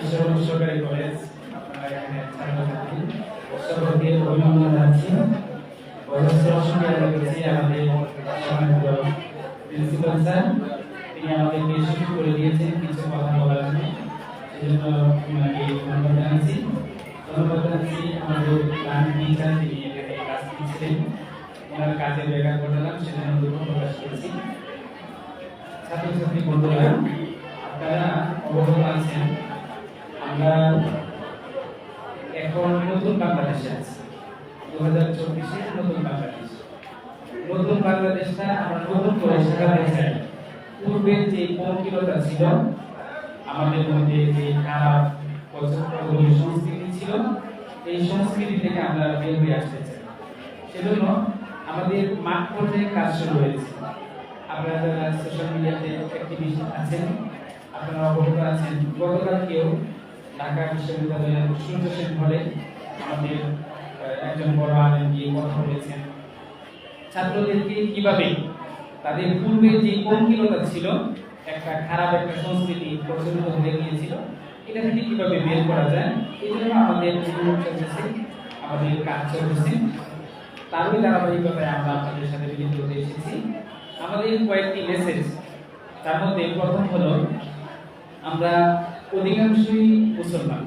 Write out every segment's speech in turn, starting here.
ঈশ্বর সরকারি কলেজ এখানে সকলকে অভিনন্দন জানাচ্ছি। অজস্র সঙ্গে রয়েছে আমাদের প্রিন্সিপাল স্যার। তিনি আমাদেরকে সুযোগ করে দিয়েছেন কিছু কথা বলার জন্য। সেজন্য ওনাকে ধন্যবাদ জানাচ্ছি। ধন্যবাদ জানাচ্ছি ছাত্রছাত্রী বন্ধুরা, আপনারা অবগত আছেন। আমরা এখন নতুন বাংলাদেশে আছি। দু হাজার চব্বিশে নতুন বাংলাদেশ। নতুন বাংলাদেশটা আমরা নতুন করে যে আমাদের মধ্যে যে সংস্কৃতি ছিল, এই সংস্কৃতি থেকে আমরা বের হয়ে সেজন্য আমাদের মাঠ পর্যায়ে কাজ শুরু হয়েছে। আপনারা যারা সোশ্যাল মিডিয়াতে অ্যাক্টিভিস্ট আছেন, আপনারা অবগত আছেন, গতকালকেও ঢাকা বিশ্ববিদ্যালয়ের সূর্য সেন হলে আমাদের একজন বড় আলেম গিয়ে কথা বলেছেন। ছাত্রদেরকে কীভাবে তাদের পূর্বে যে পঙ্কিলতা ছিল, একটা খারাপ একটা সংস্কৃতি প্রচলিত হয়ে গিয়েছিল, এটা থেকে কীভাবে বের করা যায়, এই জন্য আমাদের চলতেছে আমাদের কাজ চলতেছে তারই ধারাবাহিকতায় আমরা আপনাদের সাথে মিলিত হতে এসেছি। আমাদের কয়েকটি মেসেজ তার মধ্যে প্রথম হলো, আমরা অধিকাংশই মুসলমান।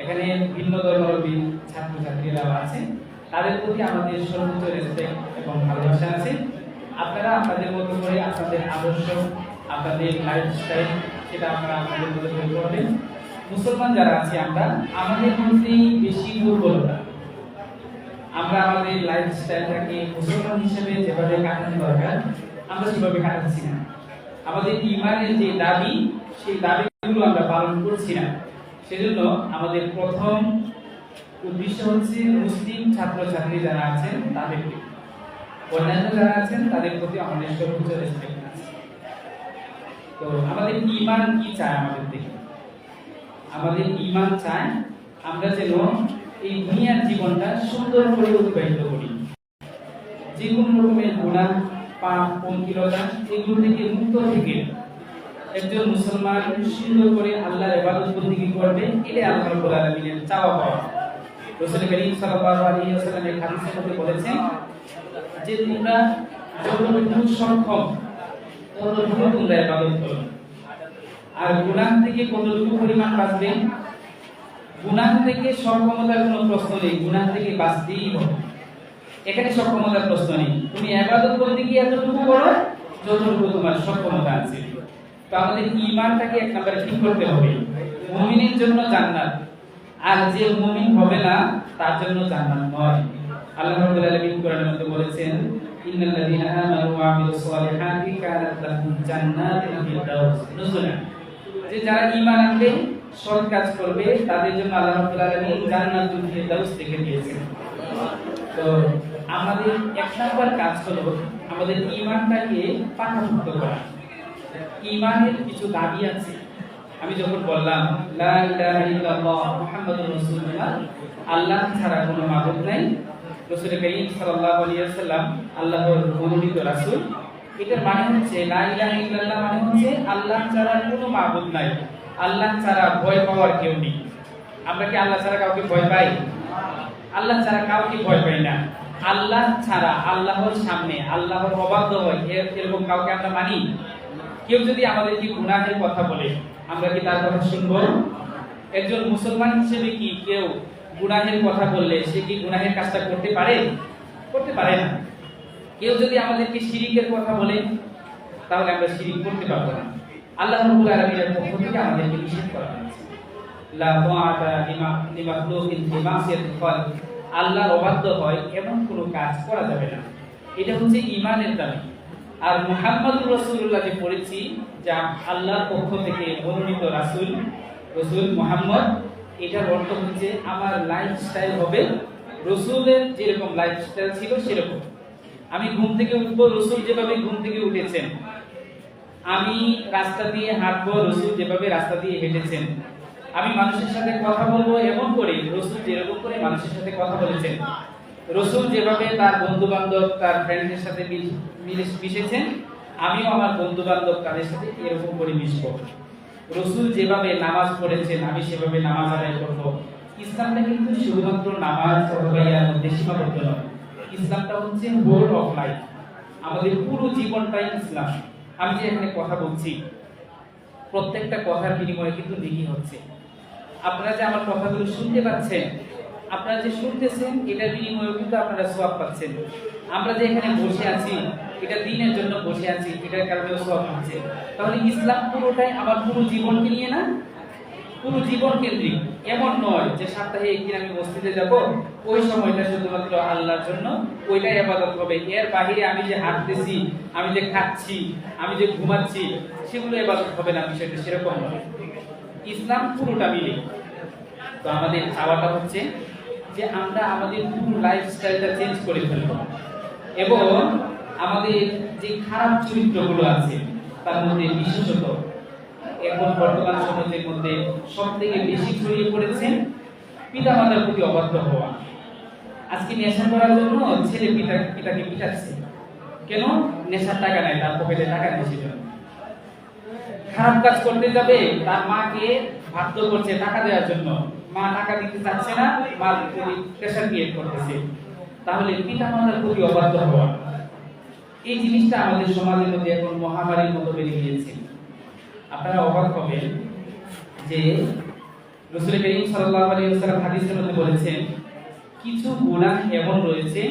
এখানে ভিন্ন ধর্মাবলম্বী ছাত্রছাত্রীরা আছে। তাদের প্রতি আমাদের সর্বোচ্চ রেসপেক্ট এবং ভালোবাসা আছে। আপনারা আপনাদের মতো করে আপনাদের আদর্শ, আপনাদের লাইফস্টাইল সেটা আপনারা আপনাদের মতো করে করবেন। মুসলমান যারা আছি আমরা, আমাদের মধ্যেই বেশি দুর্বলতা আমরা আমাদের লাইফস্টাইলটাকে মুসলমান হিসেবে যেভাবে কাটানো দরকার, আমরা সেভাবে কাটাচ্ছি না। আমাদের ইমানের যে দাবি, সেই দাবিগুলো আমরা পালন করছি না। সেজন্য আমাদের প্রথম উদ্দেশ্য হচ্ছে মুসলিম ছাত্রছাত্রী যারা আছেন, তাদেরকে। অন্যান্য যারা আছেন, তাদের প্রতি আমাদের সর্বোচ্চ রেসপেক্ট আছে। তো আমাদের ইমান কি চায় আমাদের থেকে আমাদের ইমান চায় আমরা যেন এই দুনিয়ার জীবনটা সুন্দর করে অতিবাহিত করি। যে কোনো রকমের গুণা পাপ পঙ্কিলতা এগুলো থেকে মুক্ত থেকে একজন মুসলমান সুন্দর করে আল্লাহর ইবাদত বন্দেগী করবে? আল্লাহ রাব্বুল আলামিনের চাওয়া রাসূল করিম সাল্লাল্লাহু আলাইহি ওয়াসাল্লামের যে তোমরা সক্ষম ততটুকু ইবাদত করো। আর গুনাহ থেকে কতটুকু পরিমাণ বাঁচবে? গুনাহ থেকে সক্ষমতার কোনো প্রশ্ন নেই। গুনাহ থেকে বাঁচতেই হবে। এখানে সক্ষমতার প্রশ্ন নেই। তুমি ইবাদত করতে গিয়ে এতটুকু করো, যতটুকু তোমার সক্ষমতা আছে। তো আমাদের ইমানটাকে এক নম্বরে ঠিক করতে হবে। মুমিনের জন্য জান্নাত। আর যে মুমিন হবে না, তার জন্য জান্নাত নয়। আল্লাহ রাব্বুল আলামিন কোরআনের মধ্যে বলেছেন, ইন্নাল লাযীনা আমানু ওয়া আমিলুস সালিহাতি কানাত লাহুম জান্নাতুল ফিরদাউস। নুজুলা যে যারা ঈমান আনবে, সৎ কাজ করবে, তাদের জন্য আল্লাহ রাব্বুল আলামিন জান্নাতুল ফিরদাউস রেখে দিয়েছেন। তো আমাদের এক নম্বর কাজ হলো আমাদের ঈমানটাকে পাকাপোক্ত করা ঈমানের কিছু দাবি আছে। আমি যখন বললাম, লা ইলাহা ইল্লাল্লাহ মুহাম্মাদুর রাসূলুল্লাহ আল্লাহ ছাড়া কোনো মাবুদ নাই। রাসূল করিম সাল্লাল্লাহু আলাইহি ওয়াসাল্লাম আল্লাহর মনোনীত রাসূল। এটার মানে হচ্ছে, লা ইলাহা ইল্লাল্লাহ মানে হচ্ছে, আল্লাহ ছাড়া কোনো মাবুদ নাই। আল্লাহ ছাড়া ভয় পাওয়ার কেউ নেই। আমরা কি আল্লাহ ছাড়া কাউকে ভয় পাই? আল্লাহ ছাড়া কাউকে ভয় পাই না। আল্লাহ ছাড়া, আল্লাহর সামনে, আল্লাহর অবাধ্য হয় এরকম কাউকে আমরা মানি? কেউ যদি আমাদেরকে গুনাহের কথা বলে, আমরা কি তার কথা শুনব? একজন মুসলমান হিসেবে কি কেউ গুনাহের কথা বললে, সে কি গুনাহের কাজটা করতে পারে? করতে পারে না। কেউ যদি আমাদেরকে শিরিকের কথা বলে, তাহলে আমরা শিরিক করতে পারব না। আল্লাহ রাব্বুল আলামিনের পক্ষ থেকে আমাদেরকে নিষেধ করা হয়েছে। লা তাআতা লিমা লিমাখলুকিন খালিক। আল্লাহর অবাধ্য হয় এমন কোনো কাজ করা যাবে না। এটা হচ্ছে ইমানের দাবি। আর মুহাম্মদুর রাসূলুল্লাহ যে পড়েছি, যা আল্লাহর পক্ষ থেকে মনোনীত রাসুল, রসুল মুহাম্মদ, এটার অর্থ হচ্ছে আমার লাইফস্টাইল হবে, রসুলের যেরকম লাইফস্টাইল ছিল সেরকম। আমি ঘুম থেকে উঠবো, রসুল যেভাবে ঘুম থেকে উঠেছেন। আমি রাস্তা দিয়ে হাঁটবো, রসুল যেভাবে রাস্তা দিয়ে হেঁটেছেন। আমি মানুষের সাথে কথা বলব এমন করে, রসুল যেরকম করে মানুষের সাথে কথা বলেছেন। রসুল যেভাবে তার বন্ধু বান্ধব তার ফ্রেন্ডের সাথে মিশেছেন, আমিও আমার বন্ধু বান্ধব তাদের সাথে এরকম করে মিশবো। রসুল যেভাবে নামাজ পড়েছেন, আমি সেভাবে নামাজ আদায় করব। ইসলামটা কিন্তু শুধুমাত্র নামাজ অথবা ইয়ার মধ্যে সীমাবদ্ধ নয়। ইসলামটা হচ্ছে হোল অফ লাইফ আমাদের পুরো জীবনটাই ইসলাম। আমি যে এখানে কথা বলছি, প্রত্যেকটা কথার বিনিময়ে কিন্তু নেকি হচ্ছে। আপনারা যে আমার কথাগুলো শুনতে পাচ্ছেন, আপনারা যে শুনতেছেন এটার বিনিময়ে কিন্তু আপনারা সোয়াব পাচ্ছেন। আমরা যে এখানে বসে আছি, এটা দিনের জন্য বসে আছি, এটার কারণে সোয়াব পাচ্ছে তাহলে ইসলাম পুরোটাই আমার পুরো জীবনকে নিয়ে না? পুরো জীবন কেন্দ্রিক। এমন নয় যে সপ্তাহে একদিন আমি মসজিদে যাব, ওই সময়টা শুধুমাত্র আল্লাহর জন্য, ওইটাই আবাদত হবে। এর বাহিরে আমি যে হাঁটতেছি, আমি যে খাচ্ছি, আমি যে ঘুমাচ্ছি, সেগুলো এবাদত হবে না বিষয়টা, সেরকম নয়। ইসলাম পুরোটা মিলে। তো আমাদের চাওয়াটা হচ্ছে যে আমরা আমাদের পুরো লাইফস্টাইলটা চেঞ্জ করে ফেলব। এবং আমাদের যে খারাপ চরিত্রগুলো আছে, তার মধ্যে বিশেষত এখন বর্তমান সমাজের মধ্যে সব থেকে বেশি ছড়িয়ে পড়েছে পিতা মাতার প্রতি অবাধ্য হওয়া। আজকে নেশা করার জন্য ছেলে পিতা পিতাকে পিটাচ্ছে। কেন? নেশার টাকা নেয় তার পকেটে টাকা নেই সেজন্য। খারাপ কাজ করতে যাবে, তার মাকে বাধ্য করছে টাকা দেওয়ার জন্য। মা টাকা দিতে চাচ্ছে না, মা প্রেশার ক্রিয়েট করতেছে। তাহলে পিতা মাতার প্রতি অবাধ্য হওয়া। এই জিনিসটা আমাদের সমাজের মধ্যে এখন মহামারীর মতো বেড়ে গিয়েছে। আপনারা অবাক হবেন যে রসুল করিম সাল্লাল্লাহু আলাইহি ওয়াসাল্লাম হাদিসের মধ্যে বলেছেন, কিছু গুনাহ এমন রয়েছে,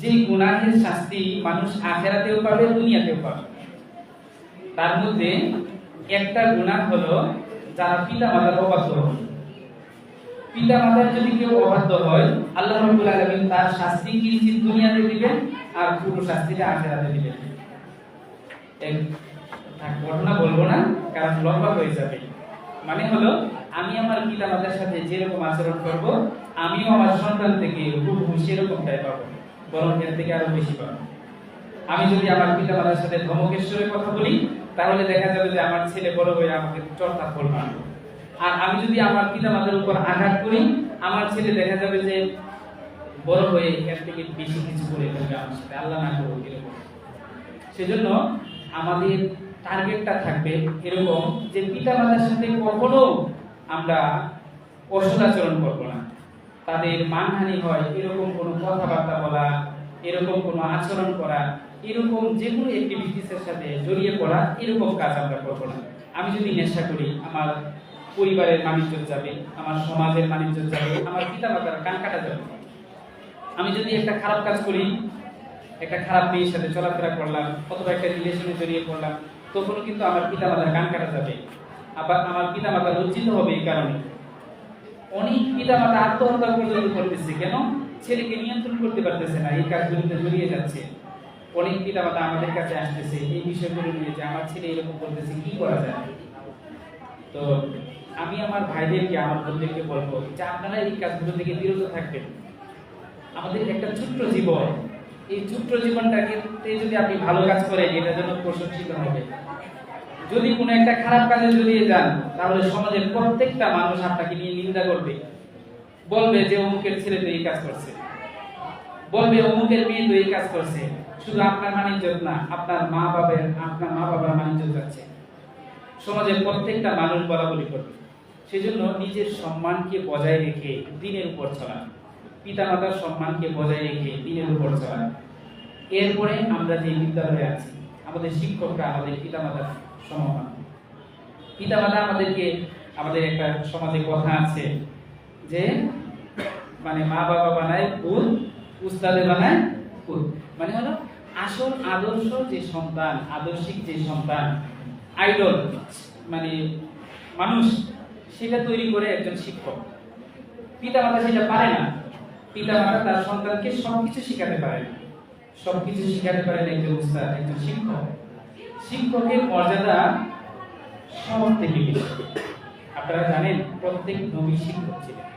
যে গুনাহের শাস্তি মানুষ আখেরাতেও পাবে, দুনিয়াতেও পাবে। তার মধ্যে একটা গুনাহ হলো যারা পিতা মাতার অবাধ্য পিতা মাতার যদি কেউ অবাধ্য হয়, আল্লাহ রাব্বুল তার শাস্তি কিঞ্চিত দুনিয়াতে দিবেন আর পুরো শাস্তিটা আখেরাতে দিবেন। ঘটনা বলব না, কারণ লম্বা হয়ে যাবে। মানে হলো, আমি আমার পিতা মাতার সাথে যেরকম আচরণ করব, আমিও আমার সন্তান থেকে হুবহু সেরকমটাই পাবো, বরং এর থেকে আরও বেশি পাবো। আমি যদি আমার পিতা মাতার সাথে ধমকেশ্বরে কথা বলি তাহলে দেখা যাবে যে আমার ছেলে বড় হয়ে আমাকে চর্চা করবে আর আমি যদি আমার পিতা মাতার উপর আঘাত করি, আমার ছেলে দেখা যাবে যে বড় হয়ে এর থেকে বেশি কিছু করে ফেলবে আমার সাথে। আল্লাহ না এরকম। সেজন্য আমাদের টার্গেটটা থাকবে এরকম যে পিতা মাতার সাথে কখনো আমরা অসদাচরণ করব না। তাদের মানহানি হয়, এরকম কোনো কথাবার্তা বলা, এরকম কোনো আচরণ করা এরকম যে কোনো অ্যাক্টিভিটিসের সাথে জড়িয়ে পড়া এরকম কাজ আমরা করব না। আমি যদি নেশা করি, আমার পরিবারের মানিজ্য যাবে, আমার সমাজের মানিজ্য যাবে, আমার পিতা মাতার কান কাটা যাবে। আমি যদি একটা খারাপ কাজ করি, একটা খারাপ মেয়ের সাথে চলাফেরা করলাম, অথবা একটা রিলেশনে জড়িয়ে পড়লাম, তখনও কিন্তু আমার পিতা মাতার কান কাটা যাবে। আবার আমার পিতা মাতা লজ্জিত হবে এই কারণে। অনেক পিতা মাতা আত্মহত্যা পর্যন্ত করতেছে। কেন? ছেলেকে নিয়ন্ত্রণ করতে পারতেছে না। এই কাজগুলিতে জড়িয়ে যাচ্ছে। অনেক পিতা মাতা আমাদের কাছে আসতেছে। এই বিষয়গুলো নিয়ে যে আমার ছেলে এরকম করতেছে কি করা যায়? তো আমি আমার ভাইদেরকে, আমার বোনদেরকে বলব যে আপনারা এই কাজগুলো থেকে বিরত থাকবেন। আমাদের একটা ছোট্ট জীবন। এই ছোট্ট জীবনটাকে যদি আপনি ভালো কাজ করেন, এটা জন্য প্রশংসিত হবে। যদি কোনো একটা খারাপ কাজে জড়িয়ে যান, তাহলে সমাজের প্রত্যেকটা মানুষ আপনাকে নিয়ে নিন্দা করবে। বলবে যে অমুকের ছেলে তো এই কাজ করছে। বলবে অমুকের মেয়ে তো এই কাজ করছে। শুধু আপনার মানিজ্য না, আপনার মা বাবার, আপনার মা বাবার মানিজ্য যাচ্ছে সমাজের প্রত্যেকটা মানুষ বলা বলি করবে। সেজন্য নিজের সম্মানকে বজায় রেখে দিনের উপর চলা। পিতা মাতার সম্মানকে বজায় রেখে দিনের উপর চলা। এরপরে আমরা যে বিদ্যালয়ে আছি, আমাদের শিক্ষকরা আমাদের পিতা মাতার সমমান। পিতা মাতা আমাদেরকে, আমাদের একটা সমাজে কথা আছে যে মানে মা বাবা বানায় ফুল উস্তাদে বানায় ফুল মানে হলো আসল আদর্শ যে সন্তান, আদর্শিক যে সন্তান আইডল মানে মানুষ, সেটা তৈরি করে একজন শিক্ষক। পিতা মাতা সেটা পারে না। পিতা মাতা তার সন্তানকে সবকিছু শেখাতে পারে না। সবকিছু শেখাতে পারে না একজন উস্তাদ, একজন শিক্ষক। শিক্ষকের মর্যাদা সব থেকে বেশি আপনারা জানেন, প্রত্যেক নবী শিক্ষক ছিলেন।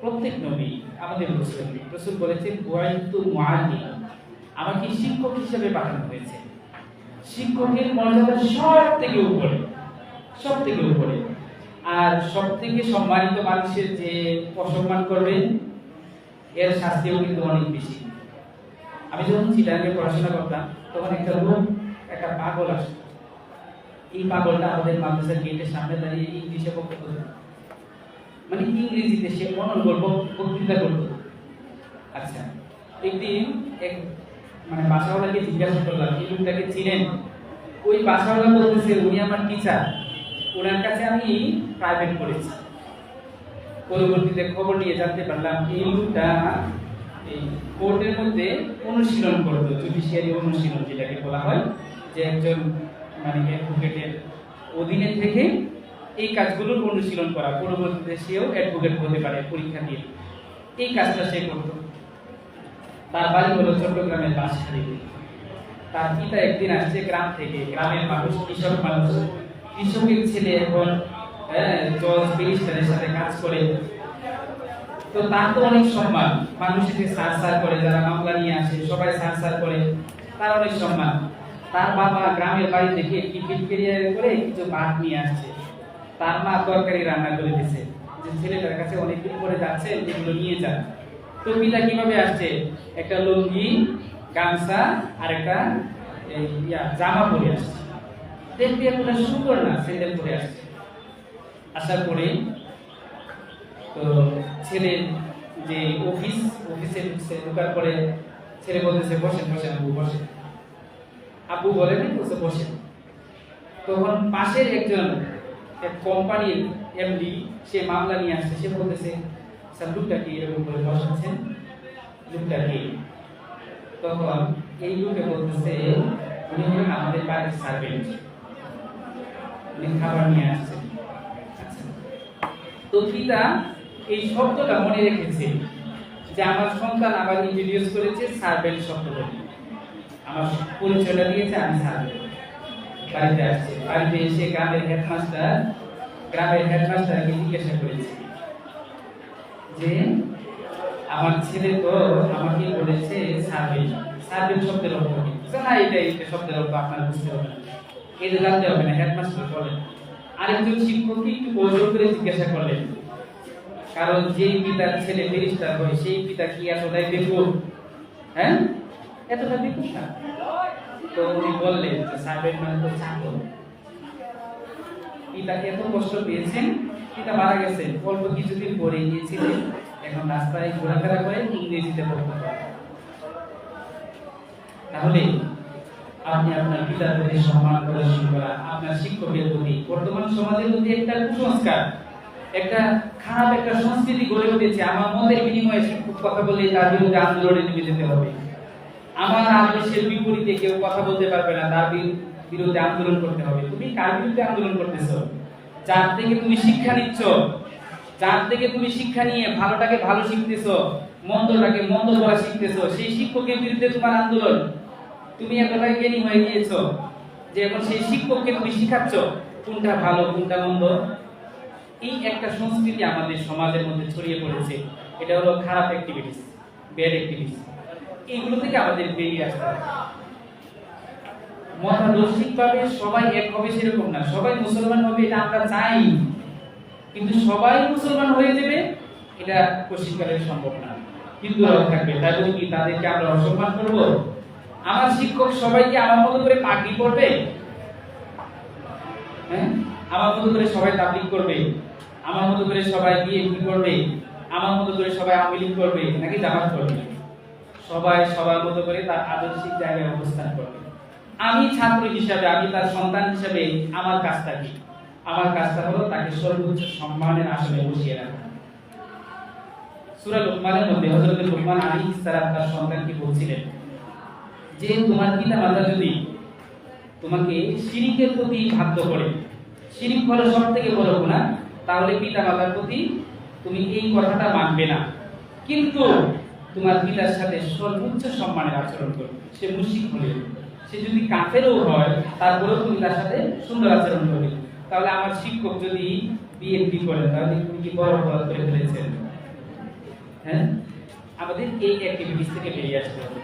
প্রত্যেক নবী আমাদের রসুল রসুল বলেছেন বুয়াইতু মুআল্লিম আমাকে শিক্ষক হিসেবে পাঠানো হয়েছে। শিক্ষকের মর্যাদা সব থেকে উপরে, সব থেকে উপরে। আর সব থেকে সম্মানিত মানুষের যে অসম্মান করবে এর শাস্তিও কিন্তু অনেক বেশি। আমি যখন চিটাঙ্গে পড়াশোনা করতাম, তখন একটা লোক একটা পাগল আসতো। এই পাগলটা আমাদের মাদ্রাসার গেটের সামনে দাঁড়িয়ে ইংলিশে বক্তব্য দিত। মানে ইংরেজিতে সে অনর্গল বক- বক্তৃতা করত। আচ্ছা একদিন এক মানে বাসাওয়ালাকে জিজ্ঞাসা করলাম, এই লোকটাকে চিনেন? ওই বাসাওয়ালা বলতেছে, উনি আমার টিচার ওনার কাছে আমি প্রাইভেট করেছি পরবর্তীতে খবর নিয়ে জানতে পারলাম, এই লোকটা এই কোর্টের মধ্যে অনুশীলন করতো জুডিশিয়ারি অনুশীলন যেটাকে বলা হয়, যে একজন মানে অ্যাডভোকেটের অধীনে থেকে এই কাজগুলোর অনুশীলন করা। পরবর্তীতে সেও অ্যাডভোকেট হতে পারে পরীক্ষা দিয়ে। এই কাজটা সে করত। তার বাড়ি হলো চট্টগ্রামের বাঁশখালীতে তার পিতা একদিন আসছে গ্রাম থেকে গ্রামের মানুষ কৃষক মানুষ। কৃষকের ছেলে এখন হ্যাঁ, জজ ব্যারিস্টারের সাথে কাজ করে। তো তার তো অনেক সম্মান। মানুষ এসে সার করে যারা মামলা নিয়ে আসে সবাই সার করে। তার অনেক সম্মান। তার বাবা গ্রামের বাড়ি থেকে টিকিট কেরিয়ার করে কিছু ভাত নিয়ে আসছে। তার মা তরকারি রান্না করে দিছে যে ছেলেটার কাছে অনেকদিন পরে যাচ্ছে যেগুলো নিয়ে যান। তো পিতা কীভাবে আসছে? একটা লুঙ্গি, গামছা আর একটা ইয়া, জামা পরে আসছে। দেখতে এতটা সুন্দর না স্যান্ডেল পরে আসছে। আসার পরে তো ছেলের যে অফিস অফিসে ঢুকছে ঢোকার পরে ছেলে বলতেছে, বসেন বসেন আব্বু বসেন। আব্বু বলেন বসে বসেন। তখন পাশের একজন এক কোম্পানির এমডি সে মামলা নিয়ে আসছে। সে বলতেছে স্যার লোকটা এরকম করে বসাচ্ছেন? লোকটা তখন এই লোকে বলতেছে, উনি আমাদের বাড়ির সার্ভেন্ট উনি খাবার নিয়ে আসছেন। আচ্ছা। তো পিতা এই শব্দটা মনে রেখেছে যে আমার সন্তান আবার ইন্ট্রোডিউস করেছে সার্ভেন্ট শব্দটা। আমার পরিচয়টা দিয়েছে, আমি সার্ভেন্ট বাড়িতে আসছে। বাড়িতে এসে গ্রামের হেডমাস্টার গ্রামের হেডমাস্টারকে জিজ্ঞাসা করেছে যে আমার ছেলে তো আমাকে বলেছে সার্ভেন্ট সার্ভেন্ট শব্দের অর্থ কি? না, এটা এটা শব্দের অর্থ আপনার বুঝতে হবে না। এটা জানতে হবে না, হেডমাস্টার বলেন। আরেকজন শিক্ষককে একটু কৌশল করে জিজ্ঞাসা করলেন, কারণ যেই পিতার ছেলে ব্যারিস্টার হয়, সেই পিতা কি এতটাই দেখুন হ্যাঁ? এতটা দেখুন না? তো উনি বললেন যে সার্ভেন্ট মানে তো চাকর পিতাকে এত কষ্ট পেয়েছেন পিতা মারা গেছেন, অল্প কিছুদিন পরে গিয়েছিলেন এখন রাস্তায় ঘোরাফেরা করে ইংরেজিতে পড়তে তাহলে আপনি আপনার পিতার প্রতি সম্মান প্রদর্শন করা, আপনার শিক্ষকের প্রতি, বর্তমান সমাজের মধ্যে একটা কুসংস্কার, একটা খারাপ একটা সংস্কৃতি গড়ে উঠেছে। আমার মতের বিনিময়ে শিক্ষক কথা বলে তার বিরুদ্ধে আন্দোলনে নেমে যেতে হবে। আমার আদর্শের বিপরীতে কেউ কথা বলতে পারবে না, তার বিরুদ্ধে আন্দোলন করতে হবে। তুমি কার বিরুদ্ধে আন্দোলন করতেছো? যার থেকে তুমি শিক্ষা নিচ্ছ, যার থেকে তুমি শিক্ষা নিয়ে ভালোটাকে ভালো শিখতেছো, মন্দটাকে মন্দ করা শিখতেছো, সেই শিক্ষকের বিরুদ্ধে তোমার আন্দোলন। তুমি এতটাই জ্ঞানী হয়ে গিয়েছো যে এখন সেই শিক্ষককে তুমি শিখাচ্ছ কোনটা ভালো, কোনটা মন্দ। এই একটা সংস্কৃতি আমাদের সমাজের মধ্যে ছড়িয়ে পড়েছে। এটা হলো খারাপ অ্যাক্টিভিটিস ব্যাড অ্যাক্টিভিটিস এইগুলো থেকে আমাদের বেরিয়ে আসতে হবে। মতাদর্শিকভাবে সবাই এক হবে সেরকম না। সবাই মুসলমান হবে এটা আমরা চাই। কিন্তু সবাই মুসলমান হয়ে যাবে, এটা সম্ভব না। হিন্দুরাও থাকবে। তাই বলে কি? তাদেরকে আমরা অসম্মান করব? আমার শিক্ষক সবাইকে আমার মতো করে হ্যাঁ? আমার মতো করে সবাই তাবলিগ করবে? আমার মতো করে সবাই বিএনপি করবে? আমার মতো করে সবাই আওয়ামী করবে? নাকি জামাত করবে? সবাই সবার মতো করে তার আদর্শিক জায়গায় অবস্থান করবে। আমি ছাত্র হিসাবে, আমি তার সন্তান হিসাবে আমার কাজটা কি? আমার কাজটা হলো তাকে সর্বোচ্চ সম্মানের আসনে বসিয়ে রাখা। সূরা লোকমানের মধ্যে লোকমান সালাম তার সন্তানকে বলছিলেন? যে তোমার পিতা মাতা যদি তোমাকে শিরিকের প্রতি বাধ্য করে শিরিক হলো সব থেকে বড় গুনাহ, তাহলে পিতা মাতার প্রতি তুমি এই কথাটা মানবে না। কিন্তু তোমার পিতার সাথে সর্বোচ্চ সম্মানের আচরণ করবে। সে মুশরিক হলে। সে যদি কাফেরও হয় তারপরেও তুমি তার সাথে সুন্দর আচরণ করবে। তাহলে আমার শিক্ষক যদি বিএনপি করেন, তাহলে তুমি কি বড় অপরাধ করে ফেলেছেন? হ্যাঁ? আমাদের এই অ্যাক্টিভিটিস থেকে বেরিয়ে আসতে হবে।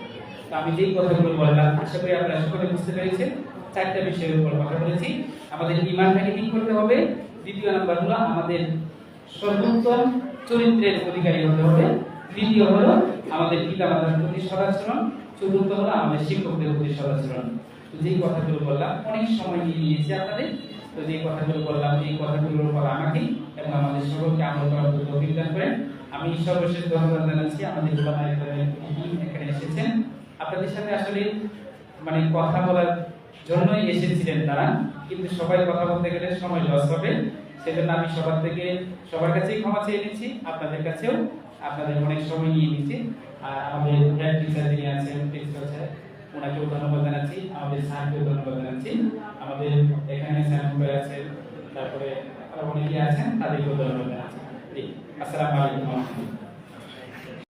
তো আমি যেই কথাগুলো বললাম, আশা করি আপনারা সকলে বুঝতে পেরেছেন। চারটা বিষয়ের উপর কথা বলেছি। আমাদের ইমানটাকে ঠিক করতে হবে। দ্বিতীয় নাম্বার হলো আমাদের সর্বোত্তম চরিত্রের অধিকারী হতে হবে। তৃতীয় হলো আমাদের পিতা মাতার প্রতি সদাচরণ। চতুর্থ হলো আমাদের শিক্ষকদের প্রতি সদাচরণ তো যেই কথাগুলো বললাম, অনেক সময় নিয়ে নিয়েছি আপনাদের। তো যেই কথাগুলো বললাম এই কথাগুলোর উপর আমাকে এবং আমাদের সকলকে আমল করার জন্য অভিজ্ঞান করেন। আমি সর্বশেষ ধন্যবাদ জানাচ্ছি। আমাদের এখানে এসেছেন। আপনাদের সাথে আসলে মানে কথা বলার জন্যই এসেছিলেন তারা, কিন্তু সবাই কথা বলতে গেলে সময় লস হবে। সেজন্য আমি সবার থেকে, সবার কাছেই ক্ষমা চেয়ে নিচ্ছি। আপনাদের কাছেও আপনাদের অনেক সময় নিয়ে নিচ্ছি। আর আমাদের হেড টিচার যিনি আছেন প্রিন্সিপাল স্যার ওনাকেও ধন্যবাদ জানাচ্ছি। আমাদের স্যারকেও ধন্যবাদ জানাচ্ছি। আমাদের এখানে স্যার আছেন, তারপরে আরও অনেকে আছেন, তাদেরকেও ধন্যবাদ জানাচ্ছি। আসসালামু আলাইকুম।